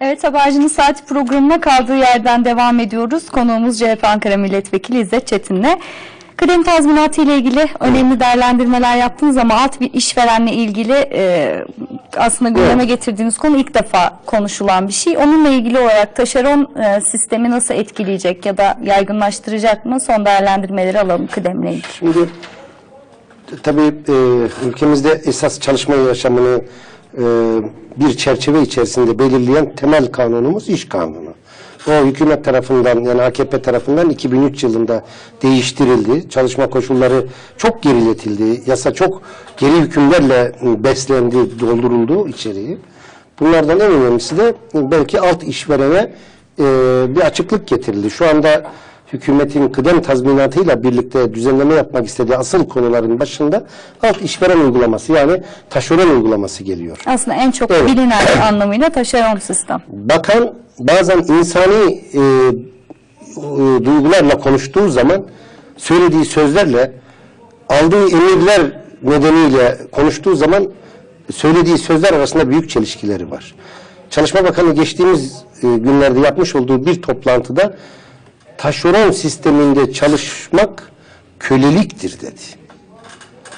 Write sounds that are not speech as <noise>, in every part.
Evet Habercinin Saati programına kaldığı yerden devam ediyoruz. Konuğumuz CHP Ankara Milletvekili İzzet Çetin'le. Kıdem tazminatı ile ilgili önemli değerlendirmeler yaptınız ama alt bir işverenle ilgili e, aslında gündeme getirdiğiniz konu ilk defa konuşulan bir şey. Onunla ilgili olarak taşeron e, sistemi nasıl etkileyecek ya da yaygınlaştıracak mı? Son değerlendirmeleri alalım kıdemle ilgili. Şimdi tabii e, ülkemizde esas çalışma yaşamını e, bir çerçeve içerisinde belirleyen temel kanunumuz iş kanunu. O hükümet tarafından yani AKP tarafından 2003 yılında değiştirildi. Çalışma koşulları çok geriletildi. Yasa çok geri hükümlerle beslendi, dolduruldu içeriği. Bunlardan en önemlisi de belki alt işverene e, bir açıklık getirildi. Şu anda hükümetin kıdem tazminatıyla birlikte düzenleme yapmak istediği asıl konuların başında alt işveren uygulaması yani taşeron uygulaması geliyor. Aslında en çok Evet. bilinen <clears throat> anlamıyla taşeron sistem. Bakan bazen insani e, e, duygularla konuştuğu zaman söylediği sözlerle aldığı emirler nedeniyle konuştuğu zaman söylediği sözler arasında büyük çelişkileri var. Çalışma Bakanı geçtiğimiz e, günlerde yapmış olduğu bir toplantıda taşeron sisteminde çalışmak köleliktir dedi.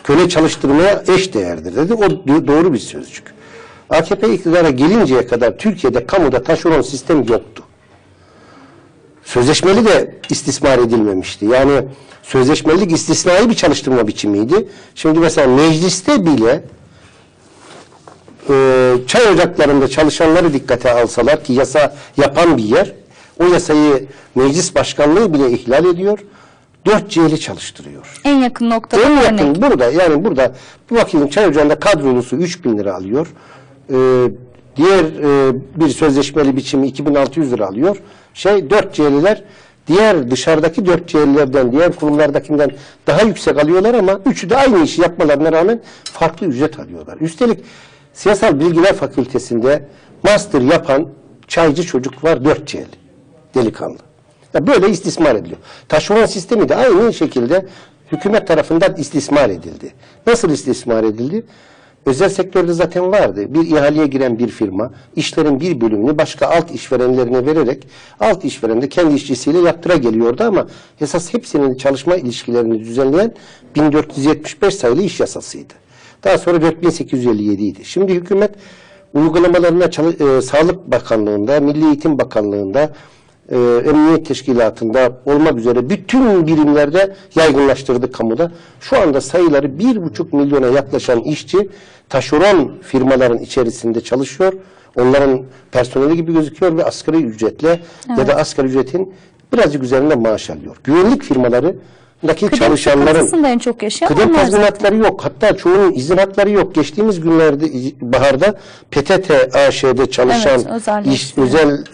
Köle çalıştırmaya eş değerdir dedi. O do- doğru bir sözcük. AKP iktidara gelinceye kadar Türkiye'de kamuda taşeron sistem yoktu. Sözleşmeli de istismar edilmemişti. Yani sözleşmelilik istisnai bir çalıştırma biçimiydi. Şimdi mesela mecliste bile e, çay ocaklarında çalışanları dikkate alsalar ki yasa yapan bir yer, o yasayı meclis başkanlığı bile ihlal ediyor. Dört C'li çalıştırıyor. En yakın noktada En örnek. yakın burada yani burada bu bakayım çay ocağında kadrolusu 3000 lira alıyor. Ee, diğer e, bir sözleşmeli biçimi 2600 lira alıyor. Şey 4 C'liler diğer dışarıdaki 4 C'lilerden diğer kurumlardakinden daha yüksek alıyorlar ama üçü de aynı işi yapmalarına rağmen farklı ücret alıyorlar. Üstelik Siyasal Bilgiler Fakültesinde master yapan çaycı çocuk var 4 C'li delikanlı. Ya böyle istismar ediliyor. Taşeron sistemi de aynı şekilde hükümet tarafından istismar edildi. Nasıl istismar edildi? Özel sektörde zaten vardı. Bir ihaleye giren bir firma işlerin bir bölümünü başka alt işverenlerine vererek alt işveren de kendi işçisiyle yaptıra geliyordu ama esas hepsinin çalışma ilişkilerini düzenleyen 1475 sayılı iş yasasıydı. Daha sonra 4857 idi. Şimdi hükümet uygulamalarına e, Sağlık Bakanlığı'nda, Milli Eğitim Bakanlığı'nda, e, Emniyet Teşkilatı'nda olmak üzere bütün birimlerde yaygınlaştırdı kamuda. Şu anda sayıları bir buçuk milyona yaklaşan işçi taşeron firmaların içerisinde çalışıyor. Onların personeli gibi gözüküyor ve asgari ücretle ya da asgari ücretin birazcık üzerinde maaş alıyor. Güvenlik firmalarındaki Kıdem çalışanların en çok yaşayan Kıdem tazminatları yok. Hatta çoğunun izin hakları yok. Geçtiğimiz günlerde baharda PTT AŞ'de çalışan Evet, özel iş, özel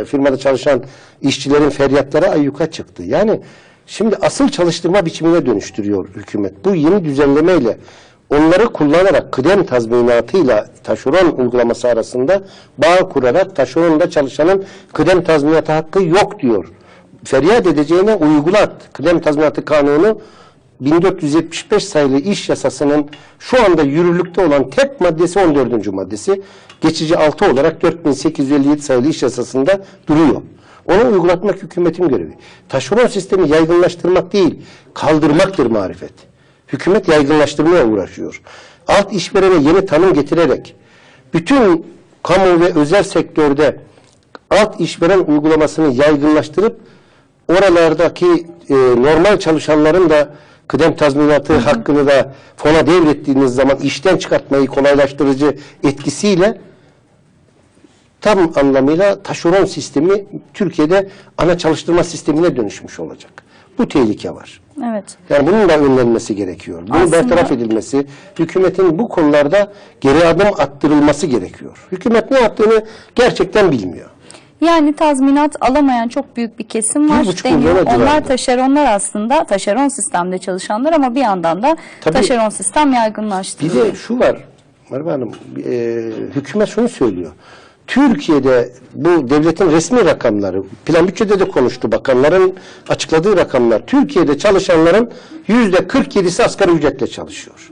e, firmada çalışan işçilerin feryatları ayyuka çıktı. Yani şimdi asıl çalıştırma biçimine dönüştürüyor hükümet. Bu yeni düzenlemeyle onları kullanarak kıdem tazminatıyla taşeron uygulaması arasında bağ kurarak taşeronda çalışanın kıdem tazminatı hakkı yok diyor. Feryat edeceğine uygulat. Kıdem tazminatı kanunu 1475 sayılı iş yasasının şu anda yürürlükte olan tek maddesi 14. maddesi. Geçici 6 olarak 4857 sayılı iş yasasında duruyor. Onu uygulatmak hükümetin görevi. Taşeron sistemi yaygınlaştırmak değil, kaldırmaktır marifet. Hükümet yaygınlaştırmaya uğraşıyor. Alt işverene yeni tanım getirerek bütün kamu ve özel sektörde alt işveren uygulamasını yaygınlaştırıp oralardaki e, normal çalışanların da kıdem tazminatı hakkını da fona devrettiğiniz zaman işten çıkartmayı kolaylaştırıcı etkisiyle tam anlamıyla taşeron sistemi Türkiye'de ana çalıştırma sistemine dönüşmüş olacak. Bu tehlike var. Evet. Yani bunun da önlenmesi gerekiyor. Bunun Aslında- bertaraf edilmesi, hükümetin bu konularda geri adım attırılması gerekiyor. Hükümet ne yaptığını gerçekten bilmiyor. Yani tazminat alamayan çok büyük bir kesim var Bir deniyor. Onlar civarında. taşeronlar aslında taşeron sistemde çalışanlar ama bir yandan da Tabii. taşeron sistem Bir yaygınlaştırılıyor. de şu var, Merve Hanım, e, hükümet şunu söylüyor. Türkiye'de bu devletin resmi rakamları, plan bütçede de konuştu bakanların açıkladığı rakamlar. Türkiye'de çalışanların yüzde 47'si asgari ücretle çalışıyor.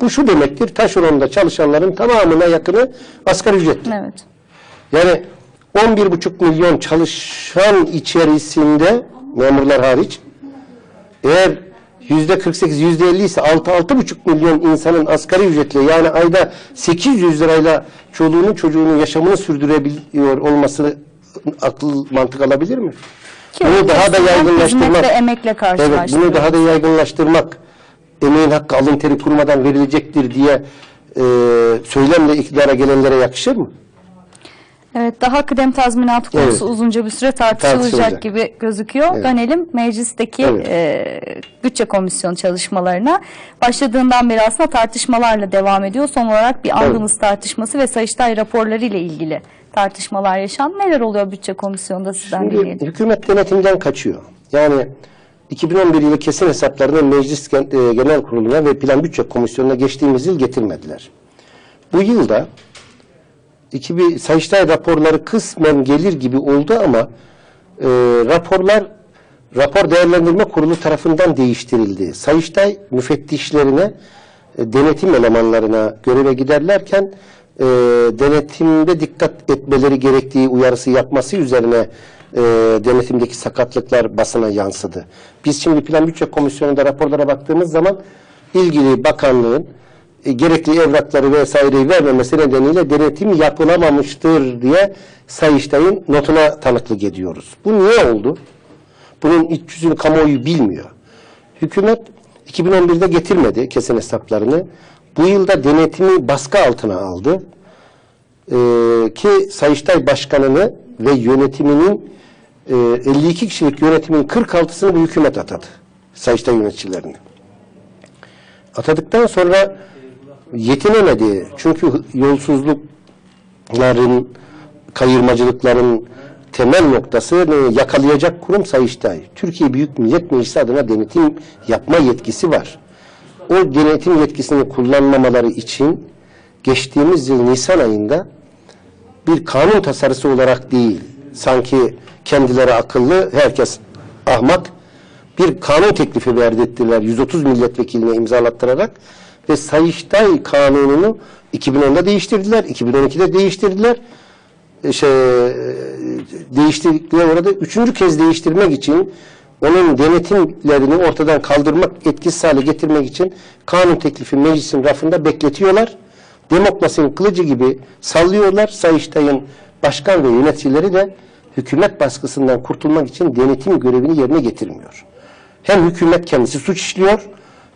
Bu şu demektir, taşeronda çalışanların tamamına yakını asgari ücretli. Evet. Yani 11,5 milyon çalışan içerisinde memurlar hariç eğer yüzde 48, yüzde 50 ise 6-6,5 milyon insanın asgari ücretle yani ayda 800 lirayla çoluğunu çocuğunu yaşamını sürdürebiliyor olması akıl mantık alabilir mi? Ki bunu daha da yaygınlaştırmak. ve emekle Evet, bunu daha da yaygınlaştırmak, emeğin hakkı alın teri kurumadan verilecektir diye e, söylemle iktidara gelenlere yakışır mı? Evet, daha kıdem tazminatı konusu Evet. uzunca bir süre tartışılacak Tartışılacak. gibi gözüküyor. Evet. Dönelim meclisteki Evet. e, bütçe komisyonu çalışmalarına. Başladığından beri aslında tartışmalarla devam ediyor. Son olarak bir andımız tartışması ve Sayıştay raporları ile ilgili tartışmalar yaşandı. Neler oluyor bütçe komisyonunda sizden Şimdi dinleyelim. hükümet denetimden kaçıyor. Yani 2011 yılı kesin hesaplarını Meclis e, Genel Kurulu'na ve Plan Bütçe Komisyonu'na geçtiğimiz yıl getirmediler. Bu yılda 2000 Sayıştay raporları kısmen gelir gibi oldu ama e, raporlar rapor değerlendirme kurulu tarafından değiştirildi. Sayıştay müfettişlerine e, denetim elemanlarına göreve giderlerken e, denetimde dikkat etmeleri gerektiği uyarısı yapması üzerine e, denetimdeki sakatlıklar basına yansıdı. Biz şimdi Plan Bütçe Komisyonu'nda raporlara baktığımız zaman ilgili bakanlığın e, gerekli evrakları vesaireyi vermemesi nedeniyle denetim yapılamamıştır diye Sayıştay'ın notuna tanıklık ediyoruz. Bu niye oldu? Bunun iç yüzünü kamuoyu bilmiyor. Hükümet 2011'de getirmedi kesin hesaplarını. Bu yılda denetimi baskı altına aldı. Ee, ki Sayıştay Başkanı'nı ve yönetiminin e, 52 kişilik yönetimin 46'sını bu hükümet atadı. Sayıştay yöneticilerini. Atadıktan sonra yetinemedi. Çünkü yolsuzlukların, kayırmacılıkların temel noktasını yakalayacak kurum Sayıştay. Türkiye Büyük Millet Meclisi adına denetim yapma yetkisi var. O denetim yetkisini kullanmamaları için geçtiğimiz yıl Nisan ayında bir kanun tasarısı olarak değil, sanki kendileri akıllı, herkes ahmak, bir kanun teklifi verdettiler 130 milletvekiline imzalattırarak ve Sayıştay kanununu 2010'da değiştirdiler, 2012'de değiştirdiler. E, Şey, e, değiştirdikleri orada üçüncü kez değiştirmek için onun denetimlerini ortadan kaldırmak, etkisiz hale getirmek için kanun teklifi meclisin rafında bekletiyorlar. Demokrasinin kılıcı gibi sallıyorlar. Sayıştay'ın başkan ve yöneticileri de hükümet baskısından kurtulmak için denetim görevini yerine getirmiyor. Hem hükümet kendisi suç işliyor,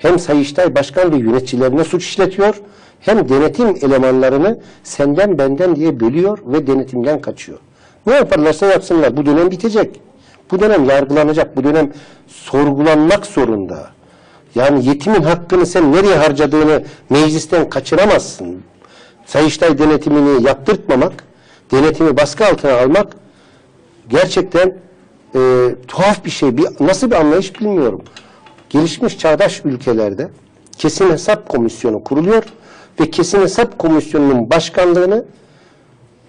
hem Sayıştay başkan ve yöneticilerine suç işletiyor, hem denetim elemanlarını senden benden diye bölüyor ve denetimden kaçıyor. Ne yaparlarsa yapsınlar. Bu dönem bitecek. Bu dönem yargılanacak. Bu dönem sorgulanmak zorunda. Yani yetimin hakkını sen nereye harcadığını meclisten kaçıramazsın. Sayıştay denetimini yaptırtmamak, denetimi baskı altına almak gerçekten e, tuhaf bir şey. Bir, nasıl bir anlayış bilmiyorum. Gelişmiş çağdaş ülkelerde kesin hesap komisyonu kuruluyor ve kesin hesap komisyonunun başkanlığını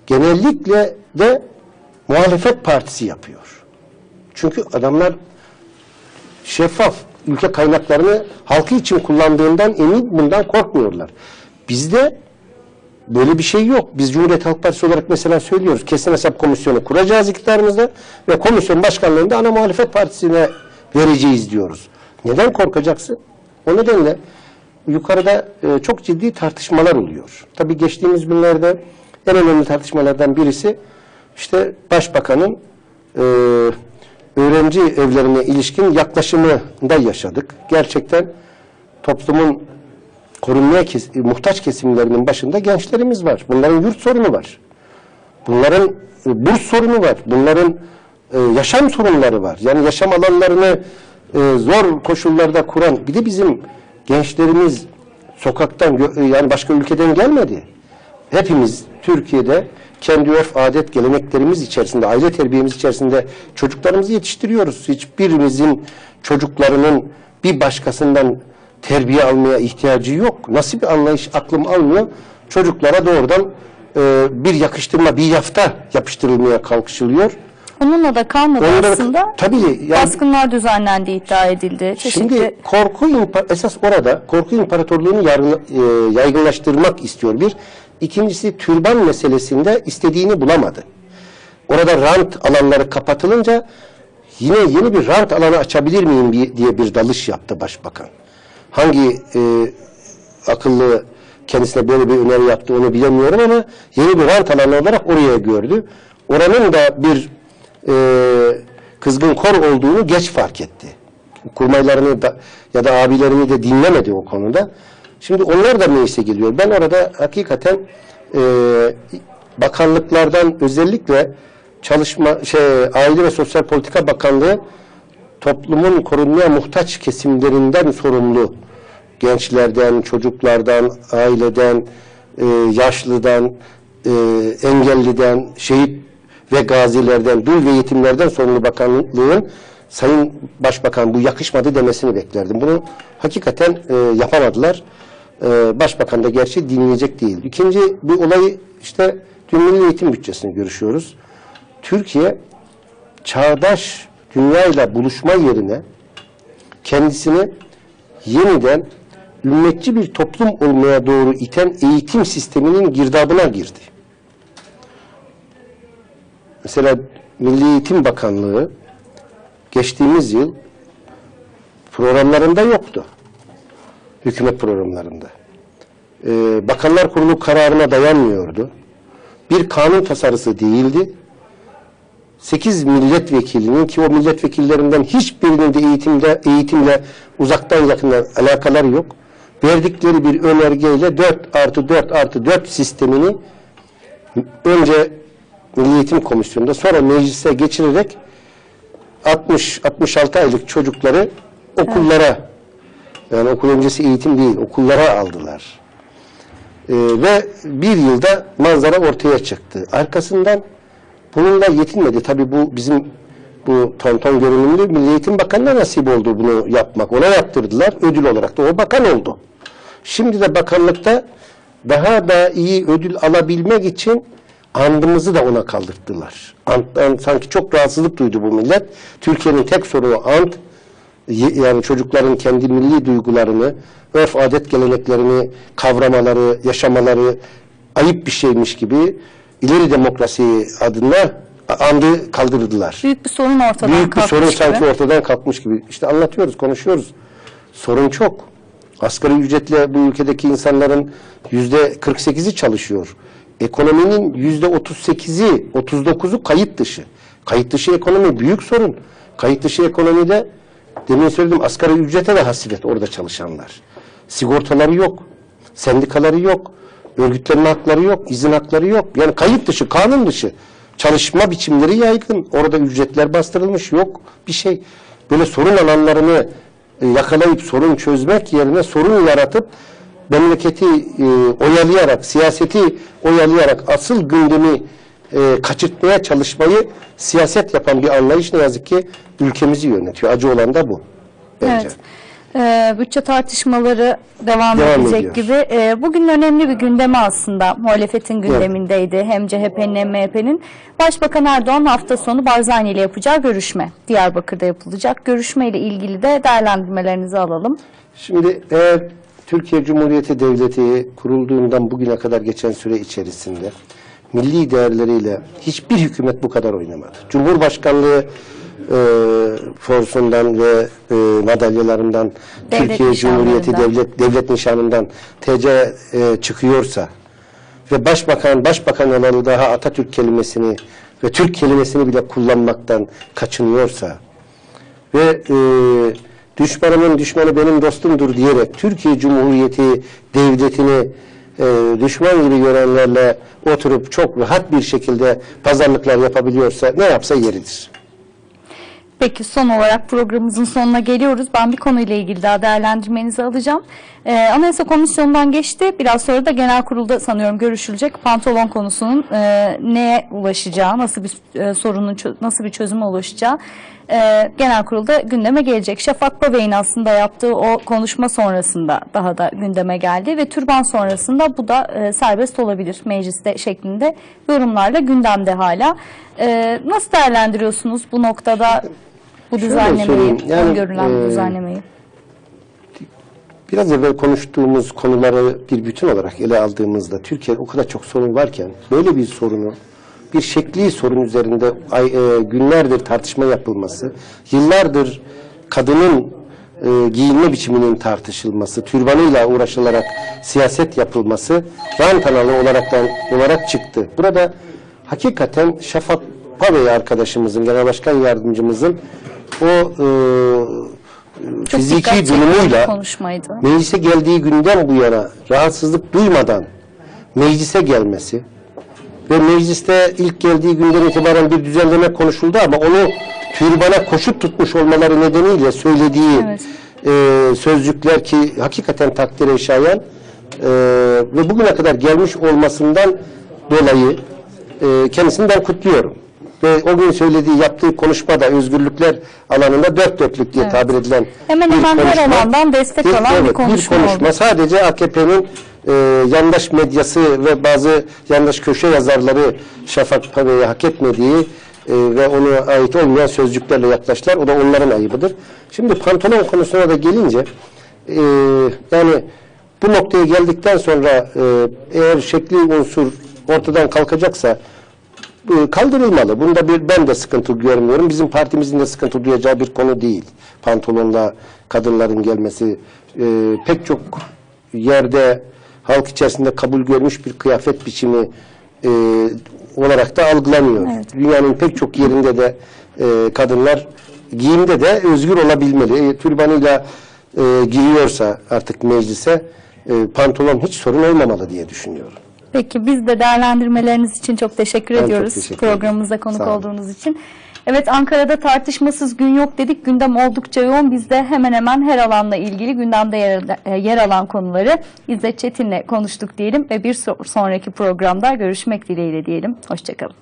genellikle de muhalefet partisi yapıyor. Çünkü adamlar şeffaf ülke kaynaklarını halkı için kullandığından emin bundan korkmuyorlar. Bizde böyle bir şey yok. Biz Cumhuriyet Halk Partisi olarak mesela söylüyoruz. Kesin hesap komisyonu kuracağız iktidarımızda ve komisyon başkanlığını da ana muhalefet partisine vereceğiz diyoruz. Neden korkacaksın? O nedenle yukarıda e, çok ciddi tartışmalar oluyor. Tabii geçtiğimiz günlerde en önemli tartışmalardan birisi işte başbakanın e, öğrenci evlerine ilişkin yaklaşımında yaşadık. Gerçekten toplumun korunmaya kes- muhtaç kesimlerinin başında gençlerimiz var. Bunların yurt sorunu var. Bunların e, burs sorunu var. Bunların e, yaşam sorunları var. Yani yaşam alanlarını e, zor koşullarda kuran bir de bizim gençlerimiz sokaktan e, yani başka ülkeden gelmedi. Hepimiz Türkiye'de kendi örf, adet, geleneklerimiz içerisinde, aile terbiyemiz içerisinde çocuklarımızı yetiştiriyoruz. Hiçbirimizin çocuklarının bir başkasından terbiye almaya ihtiyacı yok. Nasıl bir anlayış aklım almıyor. Çocuklara doğrudan e, bir yakıştırma, bir yafta yapıştırılmaya kalkışılıyor. Onunla da kalmadı Onları da- aslında. tabii yani- Baskınlar düzenlendiği iddia edildi. Çeşitli Şimdi korku esas orada korku imparatorluğunu yargı- e, yaygınlaştırmak istiyor bir. İkincisi türban meselesinde istediğini bulamadı. orada rant alanları kapatılınca yine yeni bir rant alanı açabilir miyim diye bir dalış yaptı başbakan. Hangi e, akıllı kendisine böyle bir öneri yaptı onu bilemiyorum ama yeni bir rant alanı olarak oraya gördü. Oranın da bir e, kızgın kor olduğunu geç fark etti. Kurmaylarını da ya da abilerini de dinlemedi o konuda. Şimdi onlar da meclise geliyor. Ben orada hakikaten e, bakanlıklardan özellikle çalışma şey Aile ve Sosyal Politika Bakanlığı toplumun korunmaya muhtaç kesimlerinden sorumlu gençlerden, çocuklardan, aileden, e, yaşlıdan, e, engelliden, şehit ve gazilerden, dul ve yetimlerden sorumlu bakanlığın Sayın Başbakan bu yakışmadı demesini beklerdim. Bunu hakikaten e, yapamadılar. E, Başbakan da gerçi dinleyecek değil. İkinci bir olayı işte dün Milli Eğitim Bütçesini görüşüyoruz. Türkiye çağdaş dünyayla buluşma yerine kendisini yeniden ümmetçi bir toplum olmaya doğru iten eğitim sisteminin girdabına girdi. Mesela Milli Eğitim Bakanlığı geçtiğimiz yıl programlarında yoktu. Hükümet programlarında. Ee, Bakanlar Kurulu kararına dayanmıyordu. Bir kanun tasarısı değildi. 8 milletvekilinin ki o milletvekillerinden hiçbirinin de eğitimde eğitimle uzaktan yakından alakaları yok. Verdikleri bir önergeyle 4 artı 4 artı 4 sistemini önce Milli Eğitim Komisyonu'nda sonra meclise geçirerek 60-66 aylık çocukları okullara yani okul öncesi eğitim değil okullara aldılar. Ee, ve bir yılda manzara ortaya çıktı. Arkasından bununla yetinmedi. Tabi bu bizim bu tonton görünümlü Milli Eğitim Bakanı'na nasip oldu bunu yapmak. Ona yaptırdılar. Ödül olarak da o bakan oldu. Şimdi de bakanlıkta daha da iyi ödül alabilmek için andımızı da ona kaldırttılar. Anttan sanki çok rahatsızlık duydu bu millet. Türkiye'nin tek sorunu ant. Yani çocukların kendi milli duygularını, örf adet geleneklerini kavramaları, yaşamaları ayıp bir şeymiş gibi ileri demokrasi adına andı kaldırdılar. Büyük bir sorun ortadan Büyük bir kalkmış sorun gibi. sanki ortadan kalkmış gibi. İşte anlatıyoruz, konuşuyoruz. Sorun çok. Asgari ücretle bu ülkedeki insanların yüzde 48'i çalışıyor. Ekonominin yüzde 38'i, 39'u kayıt dışı. Kayıt dışı ekonomi büyük sorun. Kayıt dışı ekonomide demin söyledim asgari ücrete de hasret orada çalışanlar. Sigortaları yok. Sendikaları yok. Örgütlenme hakları yok. izin hakları yok. Yani kayıt dışı, kanun dışı. Çalışma biçimleri yaygın. Orada ücretler bastırılmış. Yok bir şey. Böyle sorun alanlarını e, yakalayıp sorun çözmek yerine sorun yaratıp memleketi e, oyalayarak, siyaseti oyalayarak asıl gündemi e, kaçırtmaya çalışmayı siyaset yapan bir anlayış ne yazık ki ülkemizi yönetiyor. Acı olan da bu. Bence. Evet. Ee, bütçe tartışmaları devam, Devam edecek ediyor. gibi. Ee, bugün önemli bir gündemi aslında. Muhalefetin gündemindeydi. Hem CHP'nin hem MHP'nin. Başbakan Erdoğan hafta sonu Barzani ile yapacağı görüşme. Diyarbakır'da yapılacak. Görüşme ile ilgili de değerlendirmelerinizi alalım. Şimdi eğer Türkiye Cumhuriyeti Devleti kurulduğundan bugüne kadar geçen süre içerisinde milli değerleriyle hiçbir hükümet bu kadar oynamadı. Cumhurbaşkanlığı e, forsundan ve e, madalyalarından Devlet Türkiye Cumhuriyeti devlet devlet nişanından TC e, çıkıyorsa ve başbakan başbakan olalı daha Atatürk kelimesini ve Türk kelimesini bile kullanmaktan kaçınıyorsa ve e, düşmanımın düşmanı benim dostumdur diyerek Türkiye Cumhuriyeti devletini e, düşman gibi görenlerle oturup çok rahat bir şekilde pazarlıklar yapabiliyorsa ne yapsa yeridir. Peki son olarak programımızın sonuna geliyoruz. Ben bir konuyla ilgili daha değerlendirmenizi alacağım. Ee, Anayasa Komisyonu'ndan geçti. Biraz sonra da genel kurulda sanıyorum görüşülecek pantolon konusunun e, neye ulaşacağı, nasıl bir e, sorunun nasıl bir çözüme ulaşacağı e, genel kurulda gündeme gelecek. Şafak Böbek'in aslında yaptığı o konuşma sonrasında daha da gündeme geldi ve türban sonrasında bu da e, serbest olabilir mecliste şeklinde yorumlarla gündemde hala. E, nasıl değerlendiriyorsunuz bu noktada bu düzenlemeyi, yani, öngörülen bu e, düzenlemeyi? Biraz evvel konuştuğumuz konuları bir bütün olarak ele aldığımızda Türkiye o kadar çok sorun varken böyle bir sorunu bir şekli sorun üzerinde ay, e, günlerdir tartışma yapılması, yıllardır kadının e, giyinme biçiminin tartışılması, türbanıyla uğraşılarak siyaset yapılması rant alanı olaraktan olarak çıktı. Burada hakikaten Şafak Pavey arkadaşımızın, genel başkan yardımcımızın o e, Çok fiziki durumuyla meclise geldiği günden bu yana rahatsızlık duymadan meclise gelmesi ve mecliste ilk geldiği günden itibaren bir düzenleme konuşuldu ama onu türbana koşup tutmuş olmaları nedeniyle söylediği Evet. e, sözcükler ki hakikaten takdire şayan e, ve bugüne kadar gelmiş olmasından dolayı e, kendisini ben kutluyorum. Ve o gün söylediği, yaptığı konuşmada özgürlükler alanında dört dörtlük diye Evet. tabir edilen Hemen bir hemen konuşma. alandan destek alan bir konuşma oldu. Sadece AKP'nin e, yandaş medyası ve bazı yandaş köşe yazarları Şafak Pavey'i hak etmediği e, ve ona ait olmayan sözcüklerle yaklaştılar. O da onların ayıbıdır. Şimdi pantolon konusuna da gelince e, yani bu noktaya geldikten sonra e, eğer şekli unsur ortadan kalkacaksa kaldırılmalı. Bunda bir ben de sıkıntı görmüyorum. Bizim partimizin de sıkıntı duyacağı bir konu değil. Pantolonla kadınların gelmesi e, pek çok yerde halk içerisinde kabul görmüş bir kıyafet biçimi e, olarak da algılanıyor. Evet. Dünyanın pek çok yerinde de e, kadınlar giyimde de özgür olabilmeli. E, türbanıyla e, giriyorsa artık meclise e, pantolon hiç sorun olmamalı diye düşünüyorum. Peki biz de değerlendirmeleriniz için çok teşekkür ben ediyoruz çok teşekkür programımıza konuk olduğunuz için. Evet Ankara'da tartışmasız gün yok dedik. Gündem oldukça yoğun. Biz de hemen hemen her alanla ilgili gündemde yer, yer alan konuları İzzet Çetin'le konuştuk diyelim ve bir sonraki programda görüşmek dileğiyle diyelim. Hoşçakalın.